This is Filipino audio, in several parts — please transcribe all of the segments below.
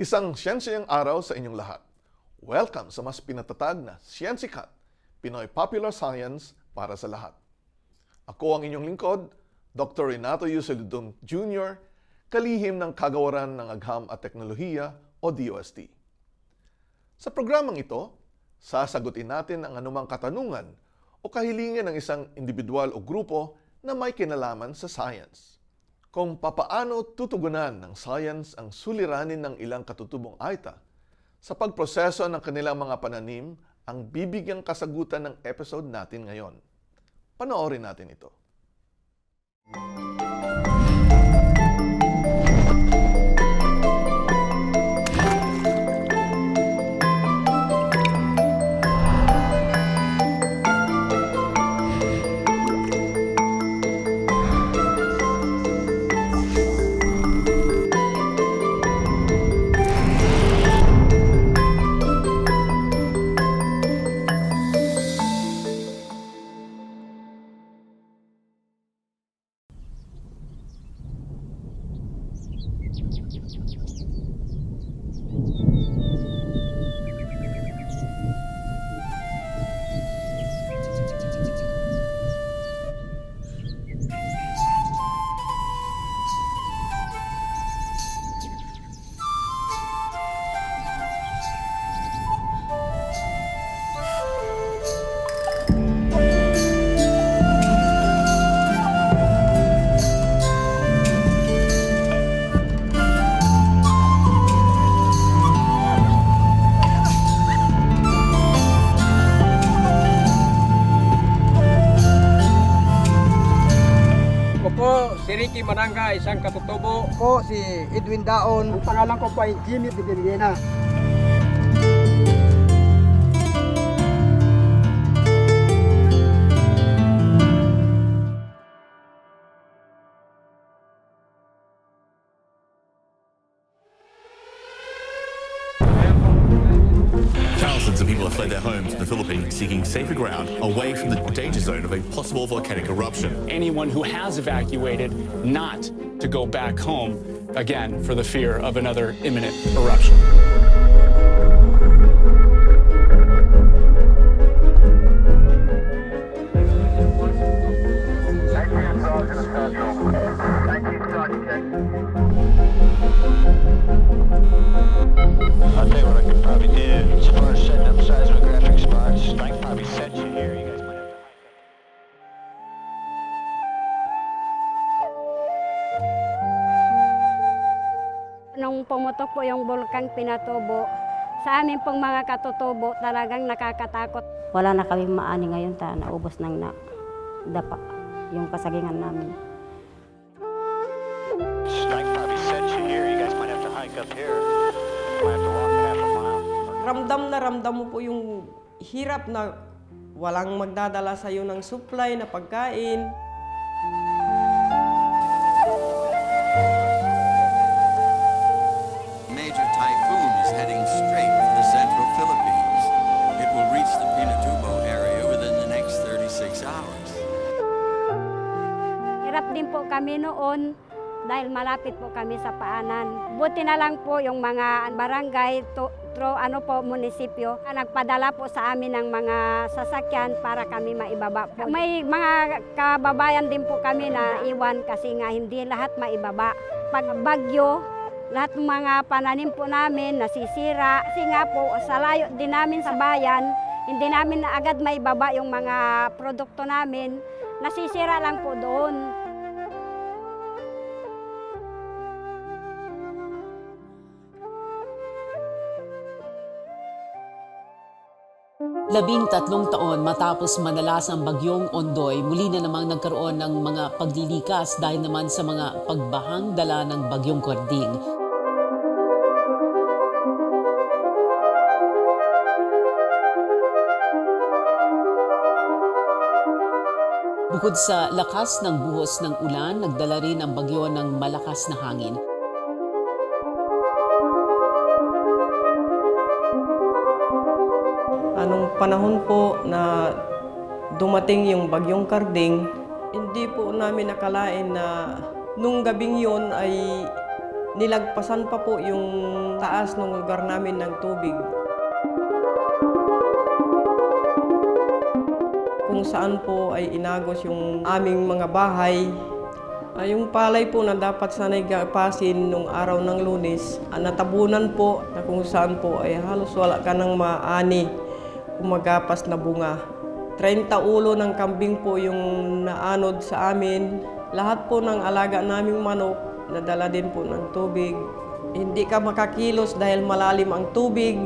Isang siyensiyang araw sa inyong lahat. Welcome sa mas pinatatag na Siyensikat, Pinoy Popular Science para sa lahat. Ako ang inyong lingkod, Dr. Renato Yuseludong Jr., kalihim ng Kagawaran ng Agham at Teknolohiya o DOST. Sa programang ito, sasagutin natin ang anumang katanungan o kahilingan ng isang individual o grupo na may kinalaman sa science. Kung papaano tutugunan ng science ang suliranin ng ilang katutubong aita sa pagproseso ng kanilang mga pananim ang bibigyang kasagutan ng episode natin ngayon. Panoorin natin ito. Ako si Ricky Mananga, isang katutubo. Ako si Edwin Daon. Ang pangalan ko po ay Jimmy Bidiliena. Thousands of people have fled their homes in the Philippines seeking safer ground away from the danger zone of a possible volcanic eruption. Anyone who has evacuated not to go back home again for the fear of another imminent eruption. Po yung bulkang Pinatubo, sa amin pong mga katutubo talagang nakakatakot. Wala na kami maani ngayon ta naubos ng na dapa yung kasagingan namin. Ramdam na ramdam mo po yung hirap na walang magdadala sa iyo ng supply na pagkain. Kami noon dahil malapit po kami sa paanan. Buti na lang po yung mga barangay, to, tro, ano po, munisipyo, nagpadala po sa amin ng mga sasakyan para kami maibaba po. May mga kababayan din po kami na iwan kasi nga hindi lahat maibaba. Pag bagyo, lahat ng mga pananim po namin nasisira. Kasi nga po, sa layo din namin sa bayan, hindi namin na agad maibaba yung mga produkto namin. Nasisira lang po doon. Labing tatlong taon matapos manalas ang bagyong Ondoy, muli na namang nagkaroon ng mga paglilikas dahil naman sa mga pagbahang dala ng bagyong Kording. Bukod sa lakas ng buhos ng ulan, nagdala rin ang bagyo ng malakas na hangin. Panahon po na dumating yung bagyong Karding, hindi po namin nakalain na nung gabing yon ay nilagpasan pa po yung taas ng lugar namin ng tubig. Kung saan po ay inagos yung aming mga bahay. Ah, yung palay po na dapat sanay gapasin nung araw ng lunes, ah, natabunan po na kung saan po ay halos wala ka ng maani kung magapas na bunga. 30 ulo ng kambing po yung naanod sa amin. Lahat po ng alaga naming manok, nadala din po ng tubig. Hindi ka makakilos dahil malalim ang tubig.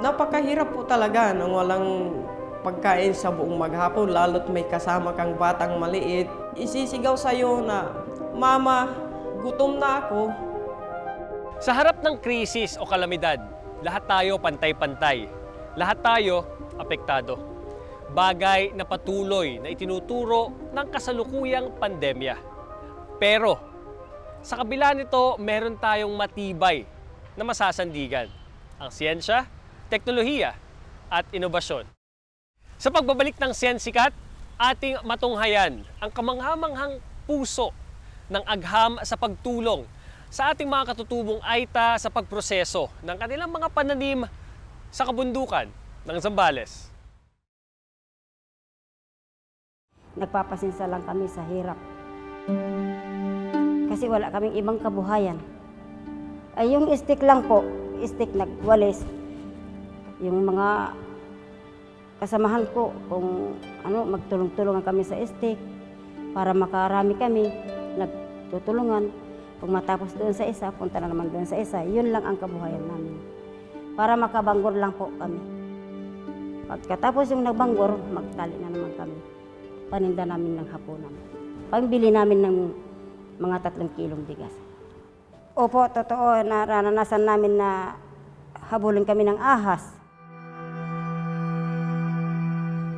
Napakahirap po talaga nang walang pagkain sa buong maghapon, lalo't may kasama kang batang maliit. Isisigaw sa'yo na, Mama, gutom na ako. Sa harap ng krisis o kalamidad, lahat tayo pantay-pantay. Lahat tayo apektado. Bagay na patuloy na itinuturo ng kasalukuyang pandemya. Pero, sa kabila nito, meron tayong matibay na masasandigan. Ang siyensya, teknolohiya, at inobasyon. Sa pagbabalik ng Siyensikat, ating matunghayan ang kamanghamanghang puso ng agham sa pagtulong sa ating mga katutubong Aita sa pagproseso ng kanilang mga pananim sa kabundukan ng Zambales. Nagpapasinsa lang kami sa hirap. Kasi wala kaming ibang kabuhayan. Ay yung stick lang po, stick nagwalis. Yung mga kasamahan ko, kung ano, magtulong-tulungan kami sa stick para makarami kami, nagtutulungan. Kung matapos doon sa isa, punta na naman doon sa isa. Yun lang ang kabuhayan namin. Para makabanggor lang po kami. Pagkatapos yung nagbanggor, magtali na naman kami. Paninda namin ng hapunan. Pangbili namin ng mga tatlong kilong bigas. Opo, totoo, naranasan namin na habulin kami ng ahas.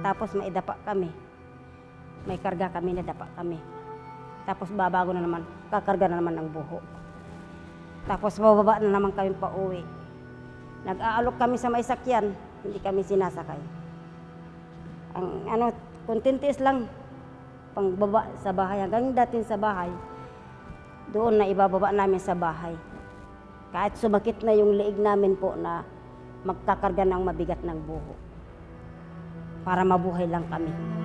Tapos may dapa kami. May karga kami na dapa kami. Tapos babago na naman, kakarga na naman ng buho. Tapos bababa na naman kami pa uwi. Nag-aalok kami sa may sakyan, hindi kami sinasakay. Ang ano, kontintis lang pangbaba sa bahay. Hanggang dating sa bahay, doon na ibababa namin sa bahay. Kahit sumakit na yung liig namin po na magkakarga ng mabigat ng buho. Para mabuhay lang kami.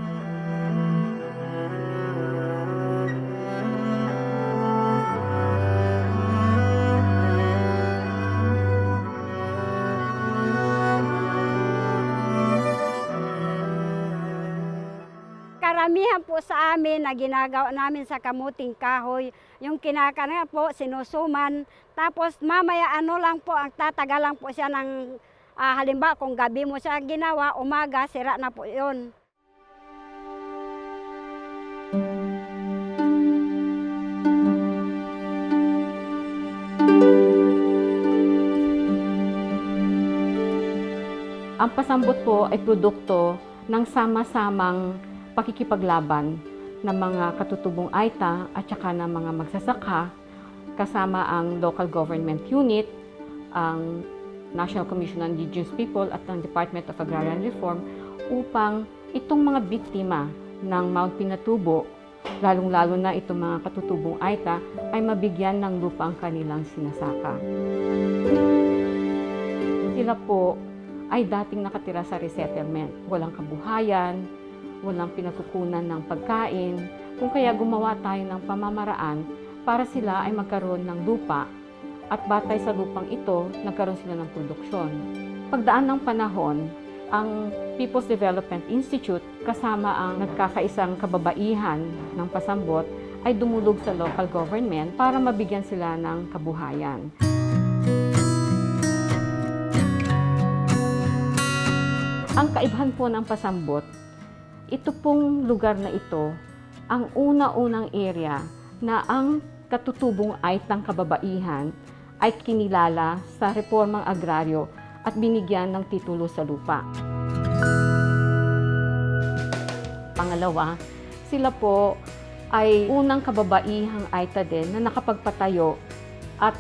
Karamihan po sa amin na ginagawa namin sa kamuting kahoy, yung kinakana po, sinusuman. Tapos mamaya ano lang po, ang tatagalan po siya ng ah, halimbawa kung gabi mo siya ginawa, umaga, sira na po yun. Ang pasambot po ay produkto ng sama-samang pakikipaglaban ng mga katutubong AITA at saka ng mga magsasaka kasama ang local government unit, ang National Commission on Indigenous People at ang Department of Agrarian Reform upang itong mga biktima ng Mount Pinatubo, lalong-lalo na itong mga katutubong AITA, ay mabigyan ng lupa ang kanilang sinasaka. Sila po ay dating nakatira sa resettlement. Walang kabuhayan, walang pinagkukunan ng pagkain, kung kaya gumawa tayo ng pamamaraan para sila ay magkaroon ng lupa at batay sa lupang ito, nagkaroon sila ng produksyon. Pagdaan ng panahon, ang People's Development Institute kasama ang nagkakaisang kababaihan ng pasambot ay dumulog sa local government para mabigyan sila ng kabuhayan. Ang kaibahan po ng pasambot, ito pong lugar na ito, ang una-unang area na ang katutubong aitang kababaihan ay kinilala sa reformang agraryo at binigyan ng titulo sa lupa. Pangalawa, sila po ay unang kababaihang aita din na nakapagpatayo at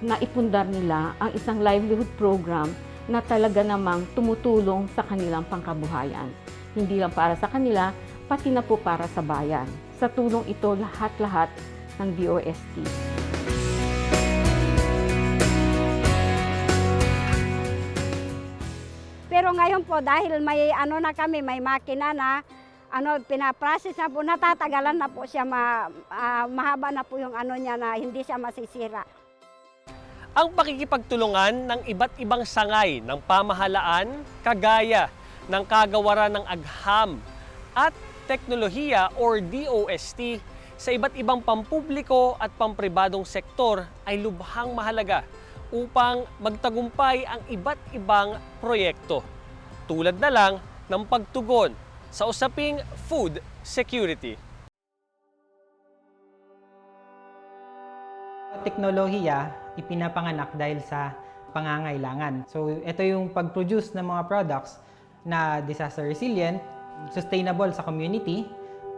naipundar nila ang isang livelihood program na talaga namang tumutulong sa kanilang pangkabuhayan. Hindi lang para sa kanila, pati na po para sa bayan. sa tulong ito lahat-lahat ng DOST. Pero ngayon po, dahil may ano na kami, may makina na, ano, pinaprocess na po, natatagalan na po siya, ma, ah, mahaba na po yung ano niya na hindi siya masisira. ang pakikipagtulungan ng iba't ibang sangay ng pamahalaan kagaya ng kagawaran ng agham at teknolohiya or DOST sa iba't ibang pampubliko at pampribadong sektor ay lubhang mahalaga upang magtagumpay ang iba't ibang proyekto. Tulad na lang ng pagtugon sa usaping food security. teknolohiya ipinapanganak dahil sa pangangailangan. So ito yung pag-produce ng mga products na disaster resilient, sustainable sa community,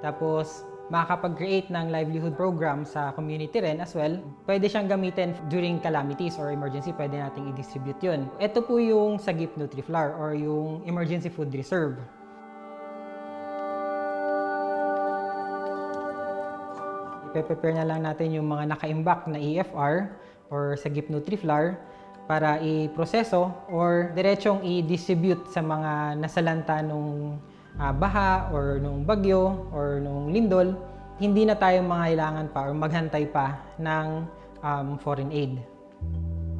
tapos makakapag-create ng livelihood program sa community rin as well. Pwede siyang gamitin during calamities or emergency, pwede nating i-distribute yun. Ito po yung Sagip NutriFlour or yung Emergency Food Reserve. Ipe-prepare na lang natin yung mga naka-imbak na EFR or Sagip NutriFlour para i-proseso or diretsong i-distribute sa mga nasalanta nung ah, baha or nung bagyo or nung lindol. Hindi na tayo mangailangan pa or maghantay pa ng um, foreign aid.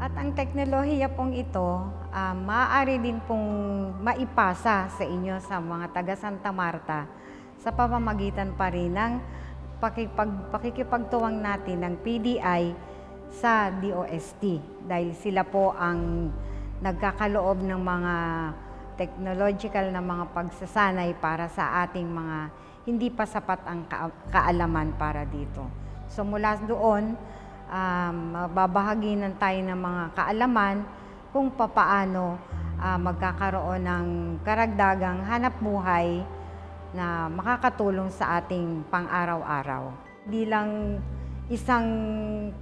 At ang teknolohiya pong ito, ah, maaari din pong maipasa sa inyo sa mga taga Santa Marta sa pamamagitan pa rin ng pakipag, pakikipagtuwang natin ng PDI sa DOST dahil sila po ang nagkakaloob ng mga technological na mga pagsasanay para sa ating mga hindi pa sapat ang ka- kaalaman para dito. So mula doon, um, babahaginan tayo ng mga kaalaman kung papaano ah, magkakaroon ng karagdagang hanap buhay na makakatulong sa ating pang-araw-araw. Bilang isang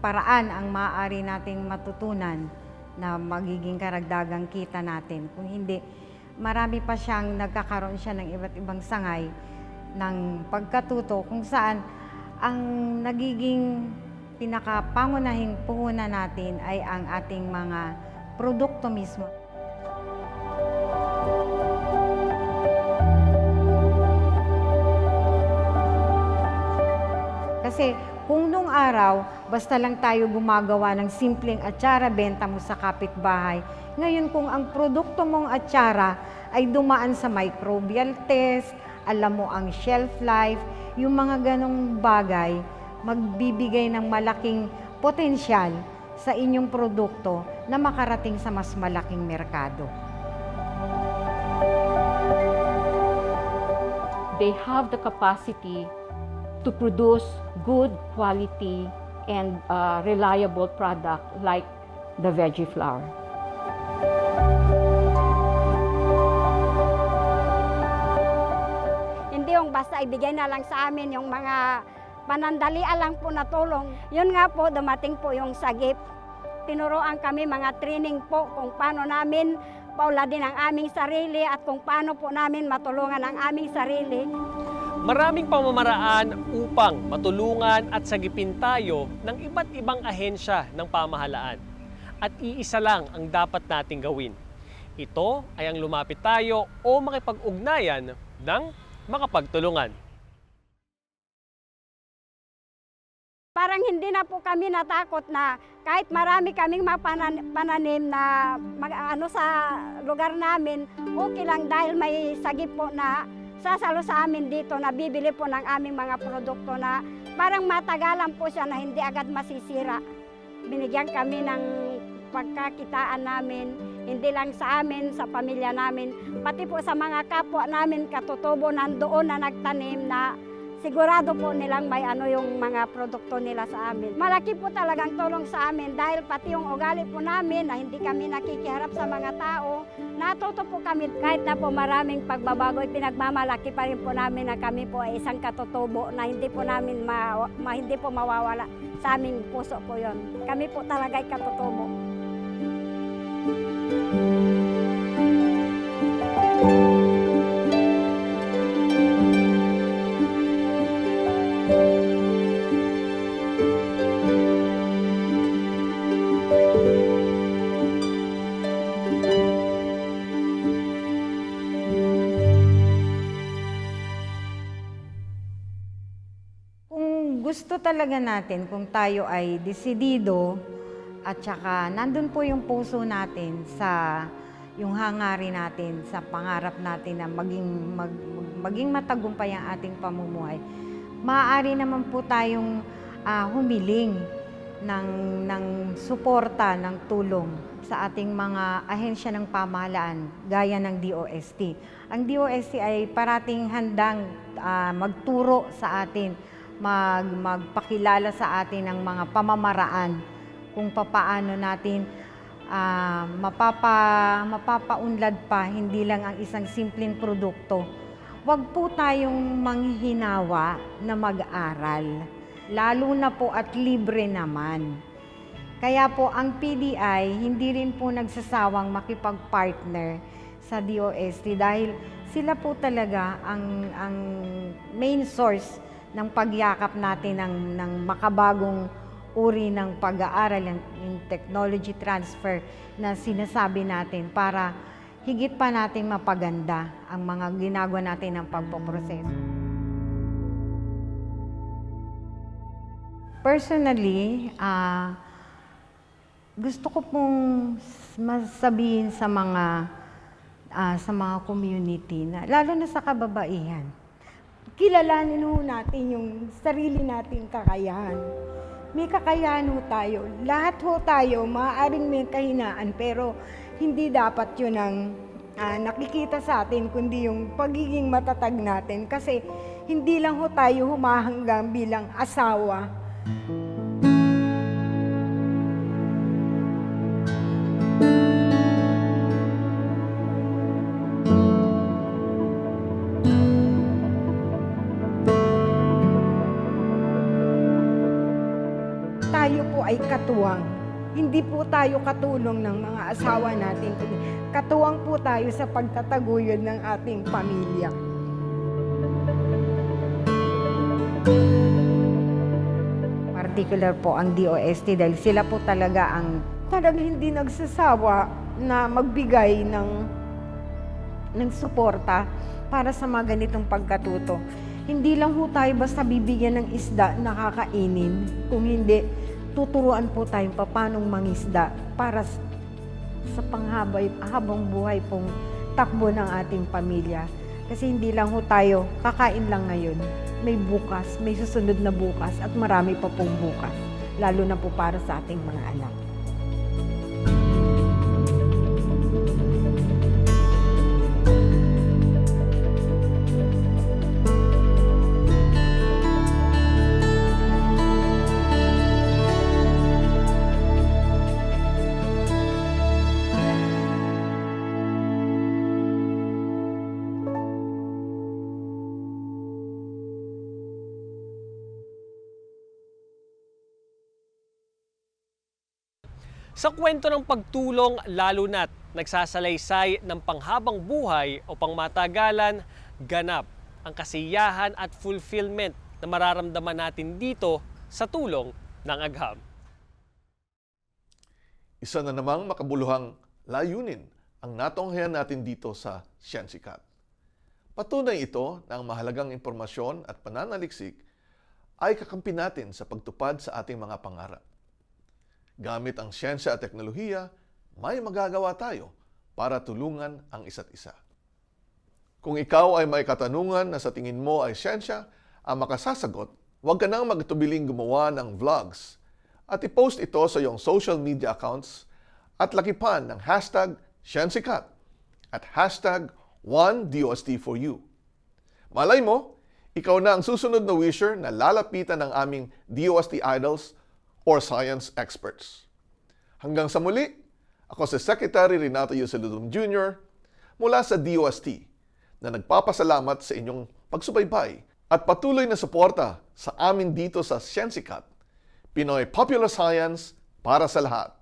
paraan ang maaari nating matutunan na magiging karagdagang kita natin. Kung hindi, marami pa siyang nagkakaroon siya ng iba't ibang sangay ng pagkatuto kung saan ang nagiging pinakapangunahing puhunan natin ay ang ating mga produkto mismo. Kasi kung nung araw, basta lang tayo gumagawa ng simpleng atsara, benta mo sa kapitbahay. Ngayon kung ang produkto mong atsara ay dumaan sa microbial test, alam mo ang shelf life, yung mga ganong bagay, magbibigay ng malaking potensyal sa inyong produkto na makarating sa mas malaking merkado. They have the capacity to produce good quality and uh, reliable product like the veggie flour. Hindi yung basta ibigay na lang sa amin yung mga panandalian lang po na tulong. Yun nga po, dumating po yung sagip. Tinuruan kami mga training po kung paano namin pauladin ang aming sarili at kung paano po namin matulungan ang aming sarili. Maraming pamamaraan upang matulungan at sagipin tayo ng iba't ibang ahensya ng pamahalaan. At iisa lang ang dapat nating gawin. Ito ay ang lumapit tayo o makipag-ugnayan ng makapagtulungan. Parang hindi na po kami natakot na kahit marami kaming mga panan- pananim na mag, ano sa lugar namin, okay lang dahil may sagip po na sasalo sa amin dito na bibili po ng aming mga produkto na parang matagalan po siya na hindi agad masisira. Binigyan kami ng pagkakitaan namin, hindi lang sa amin, sa pamilya namin, pati po sa mga kapwa namin katutubo nandoon na nagtanim na sigurado po nilang may ano yung mga produkto nila sa amin. Malaki po talagang tulong sa amin dahil pati yung ugali po namin na hindi kami nakikiharap sa mga tao, natuto po kami kahit na po maraming pagbabago, pinagmamalaki pa rin po namin na kami po ay isang katutubo na hindi po namin ma, ma- hindi po mawawala sa aming puso po yon. Kami po talaga ay katutubo. gusto talaga natin kung tayo ay desidido at saka nandun po yung puso natin sa yung hangarin natin sa pangarap natin na maging mag, mag- maging matagumpay ang ating pamumuhay. Maaari naman po tayong ah, humiling ng ng suporta, ng tulong sa ating mga ahensya ng pamahalaan gaya ng DOST. Ang DOST ay parating handang ah, magturo sa atin, mag, magpakilala sa atin ng mga pamamaraan kung papaano natin ah, mapapa, mapapaunlad pa hindi lang ang isang simpleng produkto. Huwag po tayong manghihinawa na mag-aral, lalo na po at libre naman. Kaya po ang PDI hindi rin po nagsasawang makipag-partner sa DOST dahil sila po talaga ang, ang main source ng pagyakap natin ng, ng makabagong uri ng pag-aaral, yung, yung technology transfer na sinasabi natin para higit pa nating mapaganda ang mga ginagawa natin ng pagpoproseso. Personally, ah, gusto ko pong masabihin sa mga ah, sa mga community na lalo na sa kababaihan. Kilalanin ho natin yung sarili nating kakayahan. May kakayahan ho tayo. Lahat ho tayo, maaaring may kahinaan, pero hindi dapat yun ang ah, nakikita sa atin, kundi yung pagiging matatag natin. Kasi hindi lang ho tayo humahanggang bilang asawa. Katuwang. Hindi po tayo katulong ng mga asawa natin. Katuwang po tayo sa pagtataguyod ng ating pamilya. Particular po ang DOST dahil sila po talaga ang talagang hindi nagsasawa na magbigay ng ng suporta para sa mga ganitong pagkatuto. Hindi lang ho tayo basta bibigyan ng isda na kakainin, kung hindi, tuturuan po tayong papanong mangisda para sa panghabay, habang buhay pong takbo ng ating pamilya. Kasi hindi lang ho tayo kakain lang ngayon. May bukas, may susunod na bukas at marami pa pong bukas. Lalo na po para sa ating mga anak. Sa kwento ng pagtulong, lalo na't nagsasalaysay ng panghabang buhay o pangmatagalan, ganap ang kasiyahan at fulfillment na mararamdaman natin dito sa tulong ng agham. Isa na namang makabuluhang layunin ang natunghayan natin dito sa Siyensikat. Patunay ito na ang mahalagang impormasyon at pananaliksik ay kakampi natin sa pagtupad sa ating mga pangarap. Gamit ang siyensya at teknolohiya, may magagawa tayo para tulungan ang isa't isa. Kung ikaw ay may katanungan na sa tingin mo ay siyensya ang makasasagot, huwag ka nang magtubiling gumawa ng vlogs at i-post ito sa iyong social media accounts at lakipan ng hashtag Siyensikat at hashtag OneDOST4U. Malay mo, ikaw na ang susunod na wisher na lalapitan ng aming DOST idols or science experts. Hanggang sa muli, ako si Secretary Renato Yusiludum Jr. mula sa DOST na nagpapasalamat sa inyong pagsubaybay at patuloy na suporta sa amin dito sa Siyensikat, Pinoy Popular Science para sa lahat.